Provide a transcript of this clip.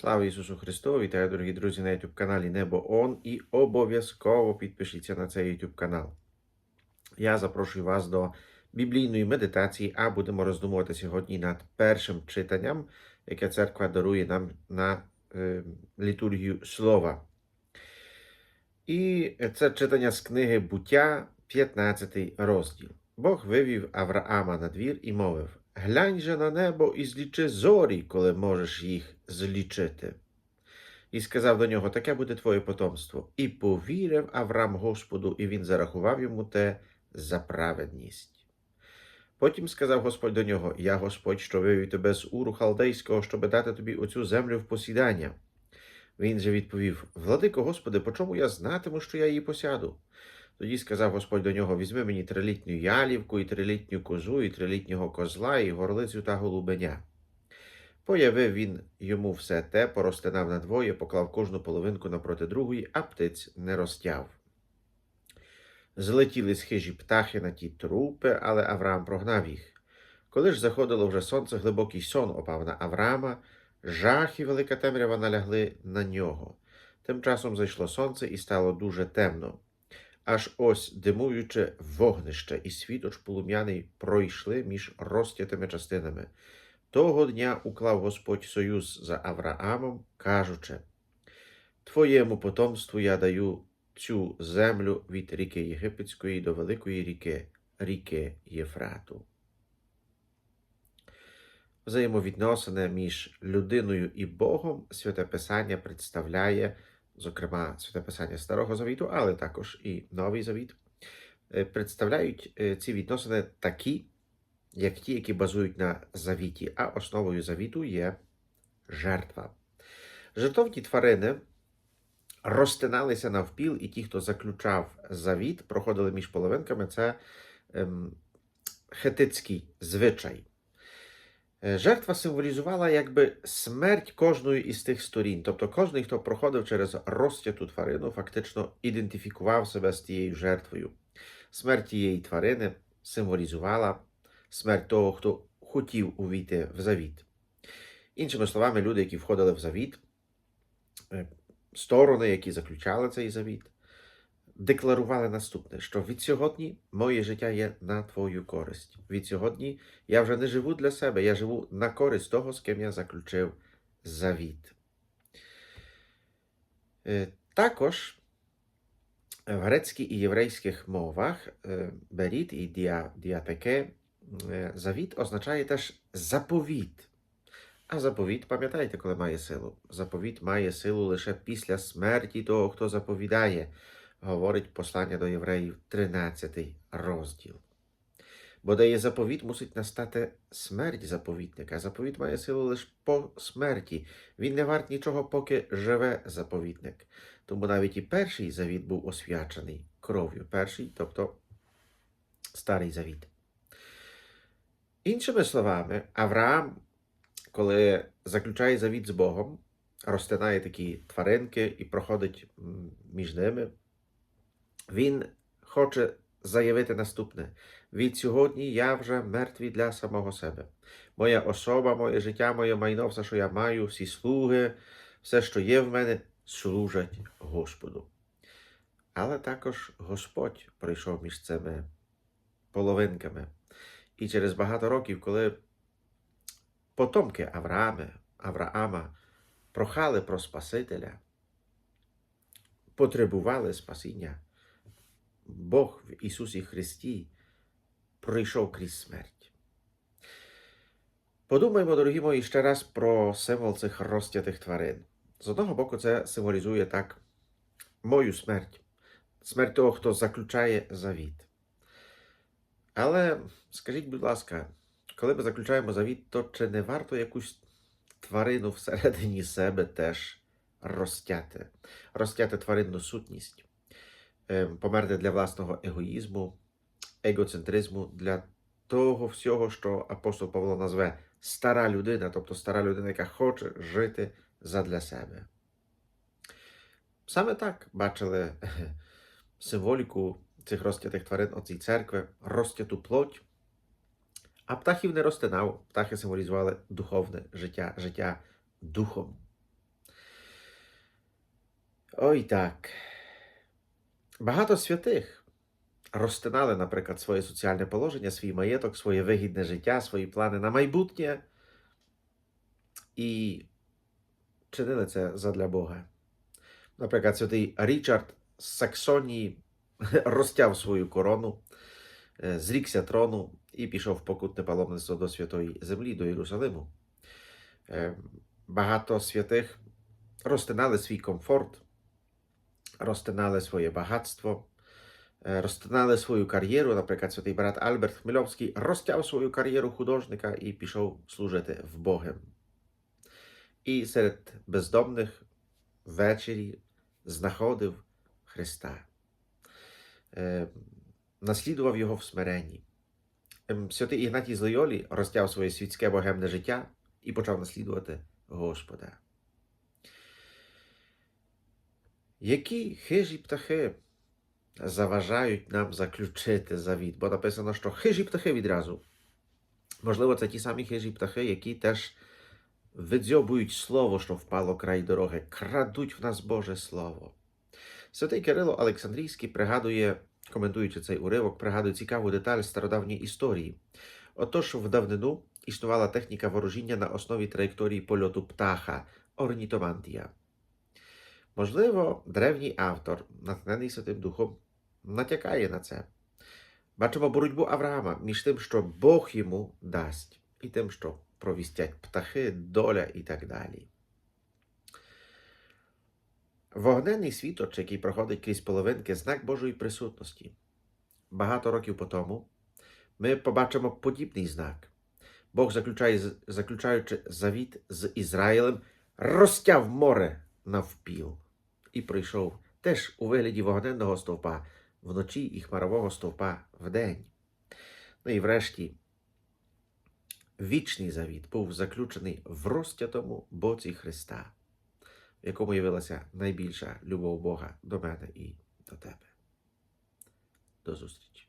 Слава Ісусу Христу! Вітаю, дорогі друзі, на YouTube каналі Небо Он і обов'язково підпишіться на цей YouTube канал. Я запрошую вас до біблійної медитації, а будемо роздумувати сьогодні над першим читанням, яке церква дарує нам на е, літургію слова. І це читання з книги Буття, 15 розділ. Бог вивів Авраама на двір і мовив: Глянь же на небо і злічи зорі, коли можеш їх злічити. І сказав до нього: Таке буде твоє потомство. І повірив Авраам Господу, і він зарахував йому те за праведність. Потім сказав Господь до нього: Я Господь, що вивів тебе з Уру Халдейського, щоб дати тобі оцю землю в посідання. Він же відповів: Владико Господи, по чому я знатиму, що я її посяду? Тоді сказав Господь до нього: Візьми мені трилітню ялівку, і трилітню козу, і трилітнього козла, і горлицю та голубеня. Появив він йому все те, поростинав надвоє, поклав кожну половинку напроти другої, а птиць не розтяв. Злетіли з хижі птахи на ті трупи, але Авраам прогнав їх. Коли ж заходило вже сонце, глибокий сон опав на Авраама, жах і велика темрява налягли на нього. Тим часом зайшло сонце і стало дуже темно. Аж ось димуюче вогнище і світоч полум'яний пройшли між розтятими частинами. Того дня уклав Господь союз за Авраамом, кажучи: Твоєму потомству я даю цю землю від ріки Єгипетської до великої ріки, ріки Єфрату. Взаємовідносини між людиною і Богом Святе Писання представляє, зокрема, Святе Писання Старого Завіту, але також і Новий Завіт, е, представляють е, ці відносини такі, як ті, які базують на завіті, а основою завіту є жертва. Жертовні тварини розтиналися навпіл, і ті, хто заключав завіт, проходили між половинками. Це ем, хетицький звичай. Е, Жертва символізувала якби смерть кожної із тих сторін. Тобто кожен, хто проходив через розтяту тварину, фактично ідентифікував себе з тією жертвою. Смерть тієї тварини символізувала смерть того, хто хотів увійти в завіт. Іншими словами, люди, які входили в завіт, е, сторони, які заключали цей завіт, декларували наступне: що від сьогодні моє життя є на твою користь. Від сьогодні я вже не живу для себе, я живу на користь того, з ким я заключив завіт. Е, Також в грецькій і єврейських мовах е, беріт і діатеке е, завіт означає теж заповіт. А заповіт, пам'ятаєте, коли має силу? Заповіт має силу лише після смерті того, хто заповідає, говорить послання до євреїв, 13 розділ. Бо де є заповіт, мусить настати смерть заповітника. Заповіт має силу лише по смерті. Він не варт нічого, поки живе заповітник. Тому навіть і перший завіт був освячений кров'ю. Перший, тобто старий завіт. Іншими словами, Авраам, коли заключає завіт з Богом, розтинає такі тваринки і проходить між ними, він хоче заявити наступне: від сьогодні я вже мертвий для самого себе. Моя особа, моє життя, моє майно, все, що я маю, всі слуги, все, що є в мене, служать Господу. Але також Господь прийшов між цими половинками. І через багато років, коли потомки Авраами, Авраама прохали про Спасителя, потребували спасіння, Бог в Ісусі Христі пройшов крізь смерть. Подумаймо, дорогі мої, ще раз про символ цих розтятих тварин. З одного боку, це символізує так мою смерть, смерть того, хто заключає завіт. Але скажіть, будь ласка, коли ми заключаємо завіт, то чи не варто якусь тварину всередині себе теж розтяти, розтяти тваринну сутність, померти для власного егоїзму, егоцентризму, для того всього, що апостол Павло назве стара людина, тобто стара людина, яка хоче жити задля себе. Саме так бачили символіку цих розтятих тварин оцій церкви, розтяту плоть. А птахів не розтинав, птахи символізували духовне життя, життя духом. Ой так. Багато святих розтинали, наприклад, своє соціальне положення, свій маєток, своє вигідне життя, свої плани на майбутнє і чинили це задля Бога. Наприклад, святий Річард з Саксонії розтяв свою корону, е, зрікся трону і пішов в покутне паломництво до Святої Землі, до Єрусалиму. Е, Багато святих розтинали свій комфорт, розтинали своє багатство, е, розтинали свою кар'єру. Наприклад, святий брат Альберт Хмельовський розтяв свою кар'єру художника і пішов служити в Богом. І серед бездомних ввечері знаходив Христа, Е, наслідував його в смиренні. Ем, Святий Ігнатій з Лойолі розтяв своє світське богемне життя і почав наслідувати Господа. Які хижі птахи заважають нам заключити завіт? Бо написано, що хижі птахи відразу. Можливо, це ті самі хижі птахи, які теж видзьобують слово, що впало край дороги, крадуть в нас Боже Слово. Святий Кирило Олександрійський пригадує, коментуючи цей уривок, пригадує цікаву деталь стародавньої історії. Отож, в давнину існувала техніка ворожіння на основі траєкторії польоту птаха орнітомантія. Можливо, древній автор, натхнений Святим Духом, натякає на це. Бачимо боротьбу Авраама між тим, що Бог йому дасть, і тим, що провістять птахи, доля і так далі. Вогненний світоч, який проходить крізь половинки, знак Божої присутності. Багато років по тому ми побачимо подібний знак. Бог, заключає, заключаючи завіт з Ізраїлем, розтяв море навпіл і прийшов теж у вигляді вогненного стовпа вночі і хмарового стовпа вдень. Ну і врешті вічний завіт був заключений в розтятому боці Христа, в якому явилася найбільша любов Бога до мене і до тебе. До зустрічі!